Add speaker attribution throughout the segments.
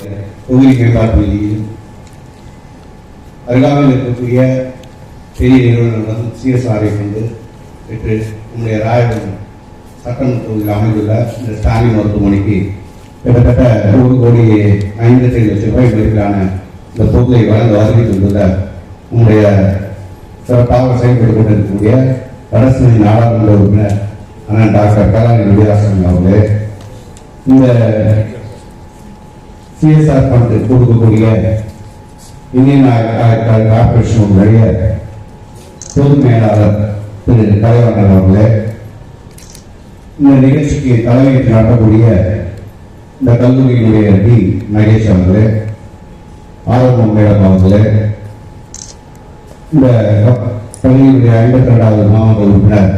Speaker 1: தொகுதி மேம்பாட்டு நிதியில் அருகாமையில் இருக்கக்கூடிய பெரிய நிறுவனங்களும் சிஎஸ்ஆரை கொண்டு பெற்று நம்முடைய ராயபுரம் சட்டமன்ற தொகுதியில் அமைந்துள்ள இந்த ஸ்டாலின் மருத்துவமனைக்கு கிட்டத்தட்ட ஒரு கோடி ஐம்பத்தி லட்சம் ரூபாய் மதிப்பிலான இந்த தொகுதியை வழங்க வசதி கொண்டுள்ள உங்களுடைய சிறப்பாக செயல்பட்டு கொண்டிருக்கக்கூடிய அரசு நாடாளுமன்ற உறுப்பினர் அண்ணன் டாக்டர் கலாநிதி வித்யாசன் அவர்களே இந்த சிஎஸ்ஆர் ஃபண்ட் கொடுக்கக்கூடிய இந்தியன் ஆயுள் கார்பரேஷனுடைய பொது மேலாளர் திரு கலைவண்ணன் அவர்களே இந்த நிகழ்ச்சிக்கு தலைமையேற்று நடத்தக்கூடிய இந்த கல்லூரியினுடைய டி. நகேஷ் அவர்களே ஆர்வம் மேடம் அவர்களே இந்த பள்ளியினுடைய ஐம்பத்தி ரெண்டாவது மாவட்ட உறுப்பினர்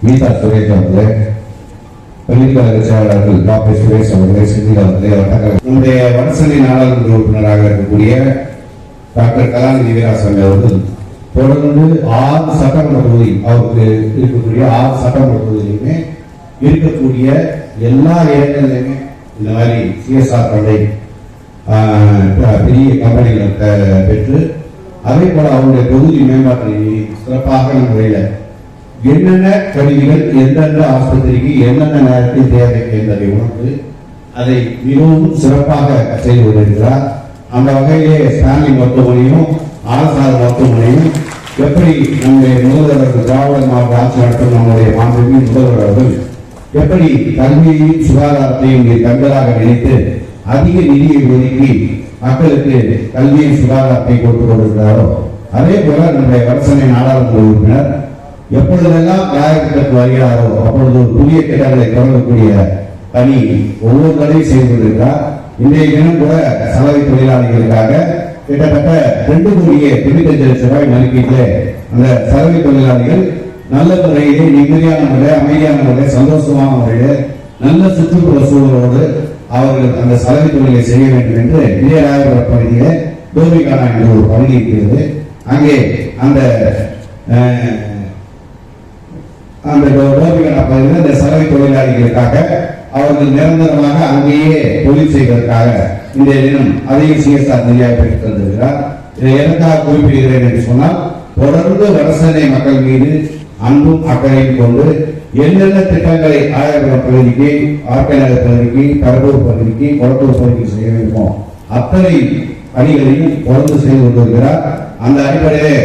Speaker 1: கீதா சுரேஷ் அவர்களே பள்ளிக்கழக செயலாளர்கள் டாக்டர் சுரேஷ் அவர்களே செந்தில் அவர்களே அவர்கள் நம்முடைய வடசென்னை நாடாளுமன்ற உறுப்பினராக இருக்கக்கூடிய டாக்டர் கலாநிதி வீராசாமி அவர்கள் தொடர்ந்து ஆறு சட்டமன்ற தொகுதி அவருக்கு இருக்கக்கூடிய ஆறு சட்டமன்ற தொகுதியிலுமே இருக்கக்கூடிய எல்லா இடங்களிலுமே இந்த மாதிரி சிஎஸ்ஆர் பண்டை பெரிய கம்பெனிகளை பெற்று அதே போல அவருடைய தொகுதி மேம்பாட்டு சிறப்பாக முறையில் என்னென்ன கருவிகள் எந்தெந்த ஆஸ்பத்திரிக்கு என்னென்ன நேரத்தில் தேவை என்பதை உணர்ந்து அதை மிகவும் சிறப்பாக செய்து கொண்டிருக்கிறார். அந்த வகையிலே ஸ்டான்லி மருத்துவமனையும் ஆர்எஸ்ஆர் மருத்துவமனையும் எப்படி நம்முடைய முதல்வர் திராவிட மாவட்ட ஆட்சி நடத்தும் நம்முடைய மாண்புமிகு முதல்வர் அவர்கள் எப்படி கல்வியையும் சுகாதாரத்தையும் இங்கே கண்களாக நினைத்து அதிக நிதியை ஒதுக்கி மக்களுக்கு கல்வியை சுகாதாரத்தை கொடுத்து கொண்டிருக்கிறாரோ அதே போல நம்முடைய வரசனை நாடாளுமன்ற உறுப்பினர் எப்பொழுதெல்லாம் நாயகத்திற்கு வருகிறாரோ அப்பொழுது ஒரு புதிய திட்டங்களை தொடங்கக்கூடிய பணி ஒவ்வொரு தடையும் செய்து கொண்டிருக்கிறார். இன்றைய தினம் கூட சலவை தொழிலாளிகளுக்காக கிட்டத்தட்ட ரெண்டு கோடியே தொண்ணூத்தஞ்சு லட்சம் ரூபாய் மதிப்பீட்டில் அந்த சலவை தொழிலாளிகள் நல்ல முறையிலே நிம்மதியான முறை அமைதியான முறை சந்தோஷமான முறையில் நல்ல சுற்றுப்புற சூழலோடு அவர்கள் அந்த சலவை தொழிலை செய்ய வேண்டும் என்று விஜயராயபுரம் பகுதியிலே கோபிகானா என்ற ஒரு பகுதி இருக்கிறது. அங்கே அந்த அந்த கோபிகனா பகுதியில் இந்த சலவை தொழிலாளிகளுக்காக அவர்கள் நிரந்தரமாக அங்கேயே தொழில் செய்வதற்காக இந்த தினம் அதையும் சிஎஸ்ஆர் நிதியாக பெற்று தந்திருக்கிறார். இதை எதற்காக குறிப்பிடுகிறேன் என்று சொன்னால் தொடர்ந்து வடசென்னை மக்கள் மீது அன்பும் அக்கறையும் கொண்டு என்னென்ன திட்டங்களை ஆயிரம் பகுதிக்கு ஆர்கே நகர் பகுதிக்கு கடலூர் பகுதிக்கு கொளத்தூர் பகுதிக்கு செய்ய வேண்டுமோ அத்தனை பணிகளையும் தொடர்ந்து செய்து கொண்டிருக்கிறார். அந்த அடிப்படையிலே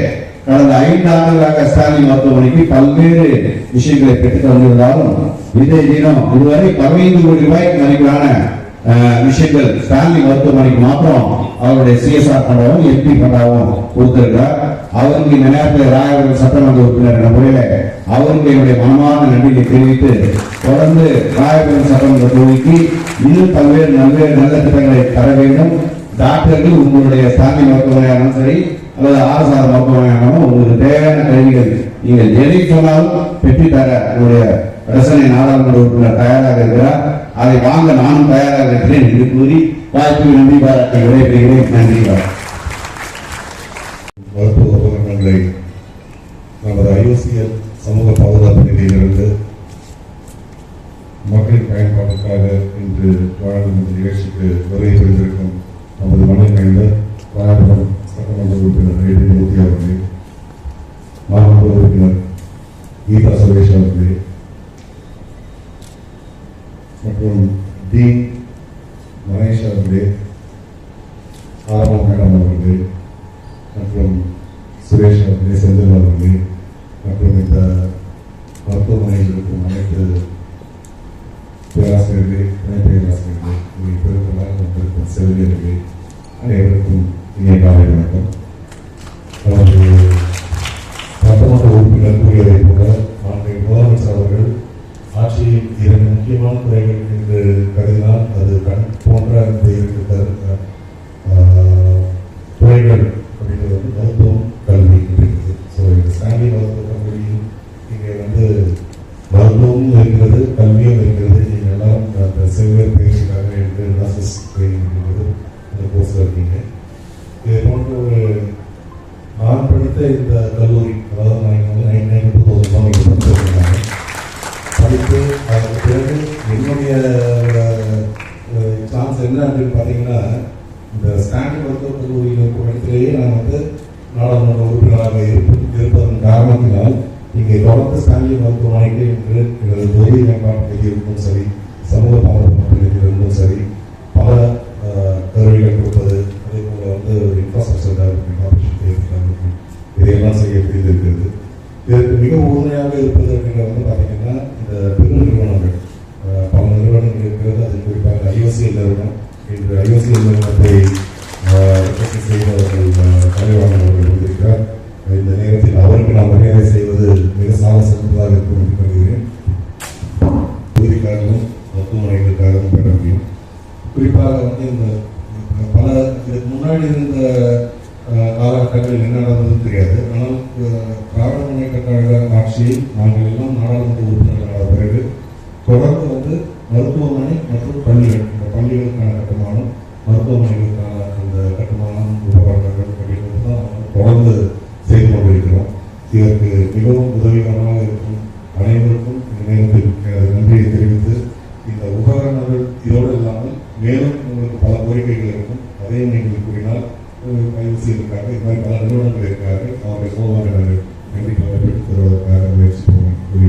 Speaker 1: கடந்த ஐந்து ஆண்டுகளாக ஸ்டாலின் மருத்துவமனைக்கு பல்வேறு விஷயங்களை பெற்றுத் தந்திருந்தாலும் இதே தினம் இதுவரை பதினைந்து கோடி ரூபாய் மதிப்பிலான விஷயங்கள் ஸ்டாலின் மருத்துவமனைக்கு மாத்திரம் அவருடைய சிஎஸ்ஆர் பண்டாவும் எம்பி பண்டாவும் கொடுத்திருக்கிறார். அவருக்கு இந்த நேரத்தில் ராயபுரம் சட்டமன்ற உறுப்பினர் என்ற முறையில அவருக்கு என்னுடைய மனமான நன்றியை தெரிவித்து தொடர்ந்து ராயபுரம் சட்டமன்ற தொகுதிக்கு இன்னும் பல்வேறு பல்வேறு நல்ல திட்டங்களை தர வேண்டும். டாக்டர்கள் உங்களுடைய ஸ்டாலின் மருத்துவமனையானாலும் சரி அல்லது ஆசார மருத்துவமனையானாலும் உங்களுக்கு தேவையான கருவிகள் நீங்கள் எதை சொன்னாலும் பெற்றி தர உங்களுடைய ரசனை நாடாளுமன்ற உறுப்பினர் தயாராக இருக்கிறார். அதை வாங்க நானும் தயாராக இருக்கிறேன் என்று கூறி வாய்ப்பு நன்றி பாராட்டி விடைபெறுகிறேன். நன்றி
Speaker 2: மருத்துவ உபகரணங்களை நமது ஐஓசிஎல் சமூக பாதுகாப்பு நிதியிலிருந்து மக்களின் பயன்பாட்டுக்காக இன்று வழங்கும் இந்த நிகழ்ச்சிக்கு வருகை புரிந்திருக்கும் நமது மண்ணில் ராயபுரம் சட்டமன்ற உறுப்பினர் ஏடி மூர்த்தி அவர்களே மாவட்ட உறுப்பினர் கீதா சுரேஷ் அவர்களே மற்றும் டி மகேஷ் அவர்களே ஆரம்பம் மேடம் அவர்களே மற்றும் சுரேஷ் அவர்களே செந்தில் அவர்களே மற்றும் இந்த மருத்துவமனையில் இருக்கும் அனைத்து பேராசிரியர்களே துணை பேராசிரியர்களே ஆட்சியில் இரண்டு முக்கியமான துறைகள் என்று கருதினால் அது கண் போன்ற இந்த துறைகள் அப்படின்றது வந்து மருத்துவம் கல்வி அப்படிங்கிறது ஸோ இந்த ஸ்டான்லி மருத்துவ கல்லூரியில் இங்கே வந்து மருத்துவமும் இருக்கிறது கல்வியும் இருக்கிறது. ஸ்டான்லி மருத்துவமனைக்கு என்று எனது தொகுதி மேம்பாட்டு இருந்தும் சரி சமூக பாதுகாப்பு இருந்தும் சரி பல கருவிகள் கொடுப்பது அதே போல வந்து இன்ஃப்ராஸ்ட்ரக்சர் டெவலப்மெண்ட் இதையெல்லாம் செய்ய இருக்கிறது இதற்கு மிக உறுதுணையாக இருப்பது அப்படிங்கிறது வந்து பார்த்தீங்கன்னா இந்த பெரு நிறுவனங்கள் பல நிறுவனங்கள் இருக்கிறது அது குறிப்பாக ஐஓசிஎல் நிறுவனம் இன்று ஐஓசிஎல் நிறுவனத்தை இந்த காலகட்டங்களில் என்ன நடந்ததுன்னு தெரியாது. ஆனால் திராவிட முன்னேற்ற கழக ஆட்சியில் நாங்கள் எல்லாம் நாடாளுமன்ற உறுப்பினர்களான பிறகு தொடர்ந்து வந்து மருத்துவமனை மற்றும் பள்ளிகள் இந்த பள்ளிகளுக்கான கட்டுமானம் மருத்துவமனைகளுக்கான அந்த கட்டுமானம் உபகரணங்கள் அப்படின்றது தான் தொடர்ந்து செய்து கொண்டிருக்கிறோம். இதற்கு மிகவும் உதவிகரமாக உங்களுக்கு பல கோரிக்கைகள் இருக்கும். அதே நீங்கள் கூறினால் ஐசி இருக்காங்க இது மாதிரி பல நிறுவனங்கள் இருக்கார்கள். அவர்கள் சோதனை கண்டிப்பாக பெற்று தருவதற்காக முயற்சி கூறி